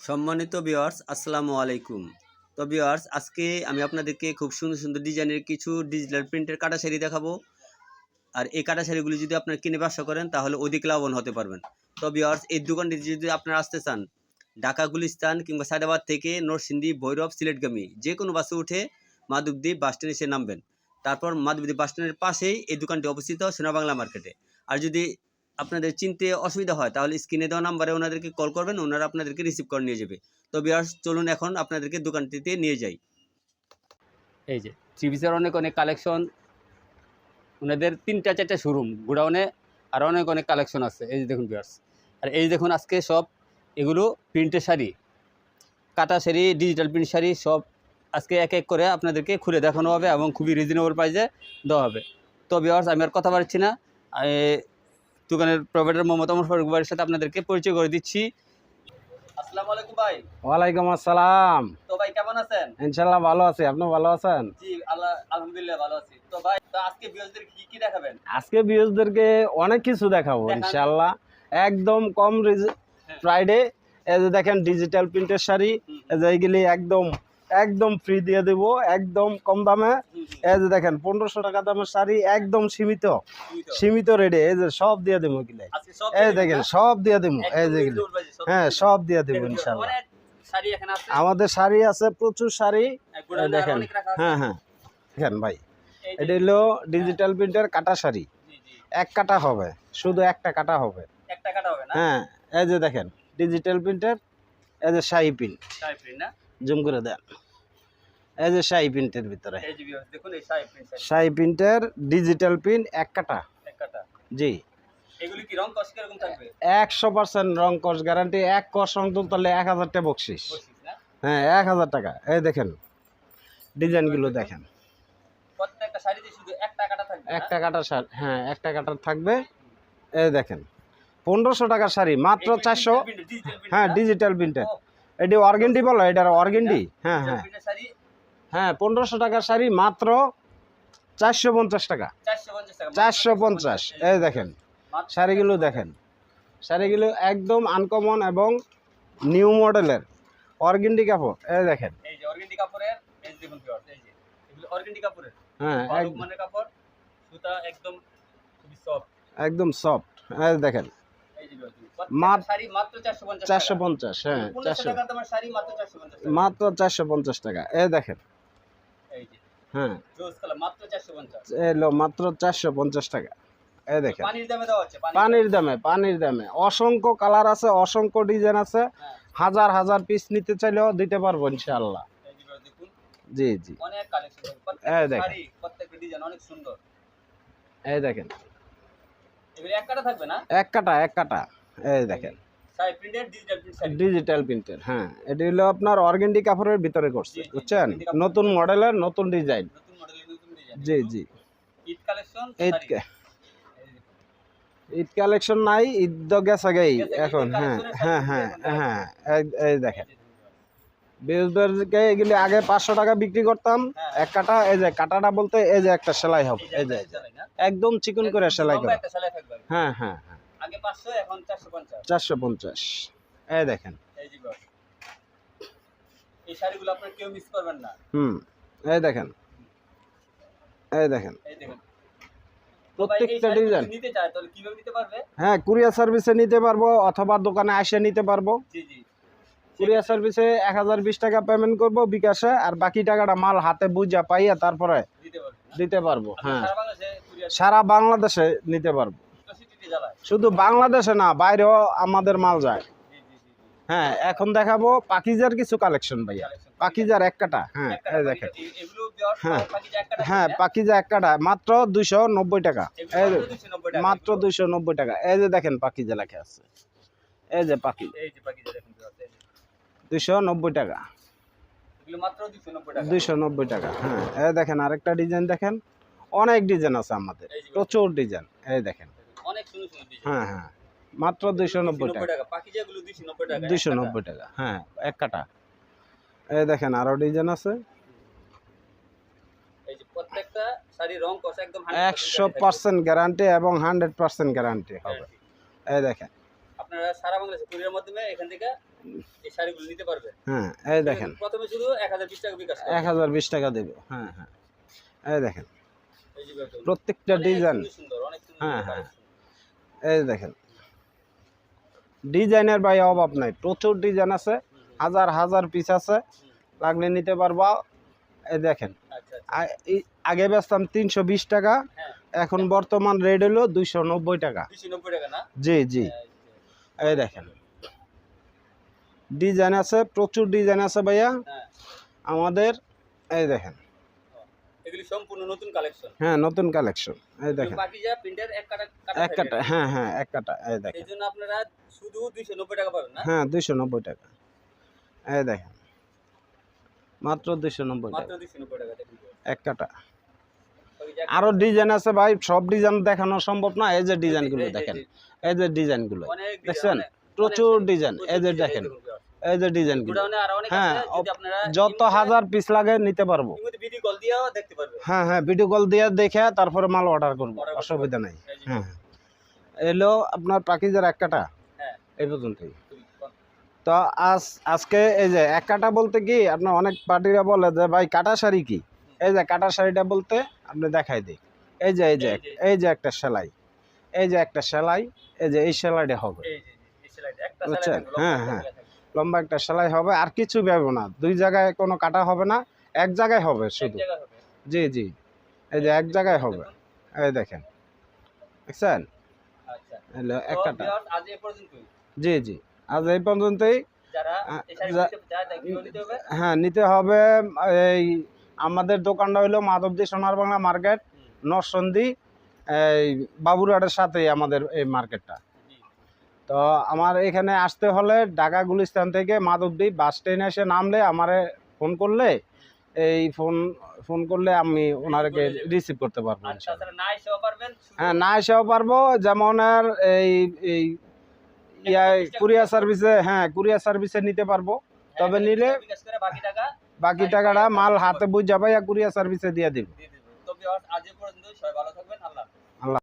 সম্মানিত ভিউয়ার্স আসসালামু আলাইকুম। তো ভিউয়ার্স আজকে আমি আপনাদেরকে খুব সুন্দর সুন্দর ডিজাইনের কিছু ডিজিটাল প্রিন্টের কাটা শাড়ি দেখাবো। আর এই কাটা শাড়িগুলি যদি আপনারা কিনে ব্যবসা করেন, তাহলে অধিক লাভবান হতে পারবেন। তো ভিউয়ার্স এই দোকানটি যদি আপনারা আসতে চান, ঢাকা, গুলিস্তান কিংবা সায়দাবাদ থেকে নরসিংদী, ভৈরব, সিলেটগামী যে কোনো বাসে উঠে মাধবদ্বীপ বাস স্ট্যান্ডে এসে নামবেন। তারপর মাধবদ্বীপ বাস স্ট্যান্ডের পাশেই এই দোকানটি অবস্থিত সোনা বাংলা মার্কেটে। আর যদি আপনাদের চিনতে অসুবিধা হয়, তাহলে স্ক্রিনে দেওয়া নাম্বারে ওনাদেরকে কল করবেন, ওনারা আপনাদেরকে রিসিভ করে নিয়ে যাবে। তো বিয়ার্স চলুন এখন আপনাদেরকে দোকানটিতে নিয়ে যাই। এই যে থ্রি পিসের অনেক অনেক কালেকশন ওনাদের তিনটা চারটা শোরুম গোডাউনে আর অনেক অনেক কালেকশন আছে। এই যে দেখুন বিয়ার্স আর এই দেখুন আজকে সব এগুলো প্রিন্টের শাড়ি, কাটা শাড়ি ডিজিটাল প্রিন্ট শাড়ি সব আজকে এক এক করে আপনাদেরকে খুলে দেখানো হবে এবং খুবই রিজনেবল প্রাইসে দেওয়া হবে। তো বিয়ার্স আমি আর কথা বাড়ছি না। দোকানের প্রোভাইডার মোহাম্মদ অমর ফারুক ভাইয়ের সাথে আপনাদেরকে পরিচয় করে দিচ্ছি। আসসালামু আলাইকুম ভাই। ওয়ালাইকুম আসসালাম। তো ভাই কেমন আছেন? ইনশাল্লাহ ভালো আছি। আপনি ভালো আছেন? জি আল্লাহ আলহামদুলিল্লাহ ভালো আছি। তো ভাই তো আজকে বিয়ারদের কি কি দেখাবেন? আজকে ভিউজদেরকে অনেক কিছু দেখাবো একদম কম হ্যাঁ। ফ্রাইডে এই যে দেখেন ডিজিটাল প্রিন্টের শাড়ি এইগুলি একদম একদম ফ্রি দিয়ে দেবো একদম কম দামে। এই যে দেখেন পনেরোশো টাকা দামের শাড়ি একদম সীমিত। সীমিত। রেডে এই যে সব দিয়ে দেবো সব এই দেখেন সব দিয়ে দেবো এই যে হ্যাঁ সব দিয়ে দেবো ইনশাল্লাহ। আমাদের শাড়ি আছে প্রচুর শাড়ি। দেখেন। হ্যাঁ হ্যাঁ। দেখেন ভাই এটা হলো ডিজিটাল প্রিন্টের কাটা শাড়ি। এক কাটা হবে শুধু একটা কাটা হবে। হ্যাঁ এই যে দেখেন ডিজিটাল প্রিন্টের এই যে শাহি প্রিন্ট শাড়ি প্রিন্ট না? জুম করে দেন। এই যে শাহি প্রিন্টের ভিতরে। এই যে দেখুন এই শাড়ি প্রিন্ট শাড়ি শাহি প্রিন্টের ডিজিটাল প্রিন্ট এক কাটা। এক কাটা। জি। এগুলি কি রং কস কীরকম থাকবে? একশো পার্সেন্ট রং কস গ্যারান্টি এক কস রং তুলতে এক হাজার টাকা বকশিস হ্যাঁ এক হাজার টাকা। এই দেখেন ডিজাইনগুলো দেখেন। প্রত্যেকটা শাড়িতে শুধু একটা কাটা থাকবে একটা কাটা শাড়ি হ্যাঁ একটা কাটা থাকবে। এই দেখেন পনেরোশো টাকার শাড়ি মাত্র চারশো হ্যাঁ ডিজিটাল প্রিন্টের এটি অর্গেন্ডি বলো এটার অর্গেন্ডি হ্যাঁ হ্যাঁ। হ্যাঁ পনেরোশো টাকার শাড়ি মাত্র চারশো পঞ্চাশ টাকা। চারশো পঞ্চাশ এই দেখেন শাড়িগুলো দেখেন। শাড়িগুলো একদম আনকমন এবং নিউ মডেলের অর্গেন্ডি কাপড়। এই দেখেন। হ্যাঁ একদম সফট একদম সফট এই দেখেন। চারশো পঞ্চাশ হ্যাঁ চারশো। মাত্র 450 টাকা। মাত্র চারশো পঞ্চাশ টাকা। এই দেখেন হ্যাঁ। মাত্র 450 এলো মাত্র চারশো পঞ্চাশ টাকা। এই দেখেন। পানির দামে পানির দামে। অসংখ্য কালার আছে অসংখ্য ডিজাইন আছে। হ্যাঁ। হাজার হাজার পিস নিতে চাইলেও দিতে পারব ইনশাআল্লাহ। জি জি। অনেক কালেকশন এই দেখেন। শাড়ি প্রত্যেকটা ডিজাইন অনেক সুন্দর। এই দেখেন। এক কাটা থাকবে না? এক কাটা এক কাটা। এই দেখেন। ডিজিটাল প্রিন্ট ডিজিটাল প্রিন্টের হ্যাঁ। এটি হলো আপনার অর্গেন্ডি কাপড়ের ভিতরে করছে বুঝছেন? নতুন মডেলের নতুন ডিজাইন। নতুন মডেলের নতুন ডিজাইন। জি জি। ঈদ কালেকশন ঈদ ঈদ কালেকশন নাই ঈদ গেছে এখন হ্যাঁ হ্যাঁ হ্যাঁ হ্যাঁ এই দেখেন। বিউজদেরকে এগুলি আগে পাঁচশো টাকা বিক্রি করতাম হ্যাঁ। এক কাটা এই যে কাটাটা বলতে এই যে একটা সেলাই হবে এই যে। একদম চিকন করে সেলাই করা। হ্যাঁ হ্যাঁ হ্যাঁ। আগে 500 এখন 450 চারশো পঞ্চাশ। এই দেখেন। এই যে boss। এই শাড়িগুলো আপনারা কেউ মিস করবেন না। হুম এই দেখেন। এই দেখেন। এই প্রত্যেকটা ডিজাইন। নিতে চায় তাহলে কীভাবে নিতে পারবে? হ্যাঁ কুরিয়ার সার্ভিসে নিতে পারব অথবা দোকানে এসে নিতে পারব। জি জি। কুরিয়ার সার্ভিসে এক হাজার বিশ টাকা পেমেন্ট করব বিকাশে আর বাকি টাকাটা মাল হাতে বুঝা পাইয়া তারপরে দিতে পারবে। পারব হ্যাঁ। সারা বাংলাদেশে নিতে পারব। শুধু বাংলাদেশে না বাইরেও আমাদের মাল যায়। হ্যাঁ এখন দেখাবো পাকিজার কিছু কালেকশন ভাইয়া। পাকিজার। এক কাটা হ্যাঁ এই দেখেন। হ্যাঁ। পাখি যে একটা হ্যাঁ পাকিজা এক কাটা মাত্র দুইশো নব্বই টাকা। এই যে, মাত্র দুইশো নব্বই টাকা। এই যে দেখেন পাকিজা লেখা আছে। এই যে পাখি দুইশো নব্বই টাকা। এগুলো মাত্র 290 টাকা। দুইশো নব্বই টাকা হ্যাঁ। এই দেখেন আরেকটা ডিজাইন দেখেন। অনেক ডিজাইন আছে আমাদের প্রচুর ডিজাইন এই দেখেন। হ্যাঁ হ্যাঁ। মাত্র দুইশো নব্বই টাকা। টাকা পাখি যেগুলো 290 টাকা দুইশো নব্বই টাকা হ্যাঁ এক কাটা। এই দেখেন আরও ডিজাইন আছে। এই যে প্রত্যেকটা শাড়ি রং কস একদম 100% একশো পার্সেন্ট গ্যারান্টি এবং হান্ড্রেড পার্সেন্ট গ্যারান্টি হবে। এই দেখেন। আপনারা সারা বাংলাদেশে কুরিয়ার মাধ্যমে এখান থেকে এই শাড়িগুলো নিতে পারবে? হ্যাঁ এই দেখেন। প্রথমে শুধু এক হাজার বিশ টাকা বিকাশ দেবে। হ্যাঁ হ্যাঁ। এই দেখেন। প্রত্যেকটা ডিজাইন। অনেক সুন্দর। হ্যাঁ, হ্যাঁ। এই দেখেন। ডিজাইনের ভাই অভাব নাই। প্রচুর ডিজাইন আছে। হাজার হাজার পিস আছে। লাগলে নিতে পারবা। এই দেখেন। আচ্ছা আচ্ছা। আগে বেচতাম তিনশো বিশ টাকা। হ্যাঁ। এখন বর্তমান রেট হলো দুইশো নব্বই টাকা। জি জি। হ্যাঁ। এই দেখেন। ডিজাইন আছে প্রচুর ডিজাইন আছে ভাইয়া। হ্যাঁ। আমাদের এই দেখেন। হ্যাঁ নতুন কালেকশন এই দেখেন। এক কাটা হ্যাঁ হ্যাঁ এক কাটা এই দেখেন। হ্যাঁ দুইশো নব্বই টাকা। এই দেখেন। মাত্র দুইশো নব্বই টাকা। এক কাটা। আরও ডিজাইন আছে ভাই সব ডিজাইন দেখানো সম্ভব না। এই যে ডিজাইনগুলো দেখেন। এই যে- ডিজাইনগুলো দেখছেন? প্রচুর ডিজাইন এই যে দেখেন। এই যে অনেক হ্যাঁ, যত হাজার পিস লাগে নিতে পারব। হ্যাঁ হ্যাঁ ভিডিও কল দিয়ে দেখে তারপরে মাল অর্ডার করব অসুবিধা নাই। এই হ্যাঁ এলো আপনার পাখিদের এক কাটা। হ্যাঁ। এই পর্যন্তই। তো আজ আজকে এই যে এক কাটা বলতে কি আপনার অনেক পার্টিরা বলে যে ভাই কাটা শাড়ি কি? এই যে কাটা শাড়িটা বলতে আপনি দেখাই দিই। এই যে এই যে এই যে। একটা সেলাই। এই যে একটা সেলাই এই যে এই সেলাইটা হবে। বুঝছেন? হ্যাঁ, হ্যাঁ। লম্বা একটা সেলাই হবে আর কিছু পাবো না। দুই জায়গায় কোনো কাটা হবে না এক জায়গায় হবে শুধু। জি জি। এই যে এক জায়গায় হবে। এই দেখেন। দেখছেন? আচ্ছা। এক কাটা। জি জি। আজ এই পর্যন্তই। হ্যাঁ নিতে হবে এই আমাদের দোকানটা হলো মাধবদী সোনার বাংলা মার্কেট নরসন্দি এই বাবুরহাটের সাথেই আমাদের এই মার্কেটটা। তো আমার এখানে আসতে হলে ঢাকা গুলিস্তান থেকে মাধবদী বাস স্ট্যান্ডে এসে নামলে আমারে ফোন করলে এই ফোন ফোন করলে আমি ওনারকে রিসিভ করতে পারব শুধু হ্যাঁ না এসেও পারব যেমন আর এই এই কুরিয়ার সার্ভিসে হ্যাঁ কুরিয়ার সার্ভিসে নিতে পারব। তবে হ্যাঁ, নিলে বাকি টাকাটা মাল হাতে বুঝ যাবে কুরিয়ার সার্ভিসে দিয়ে দিব। আল্লাহ।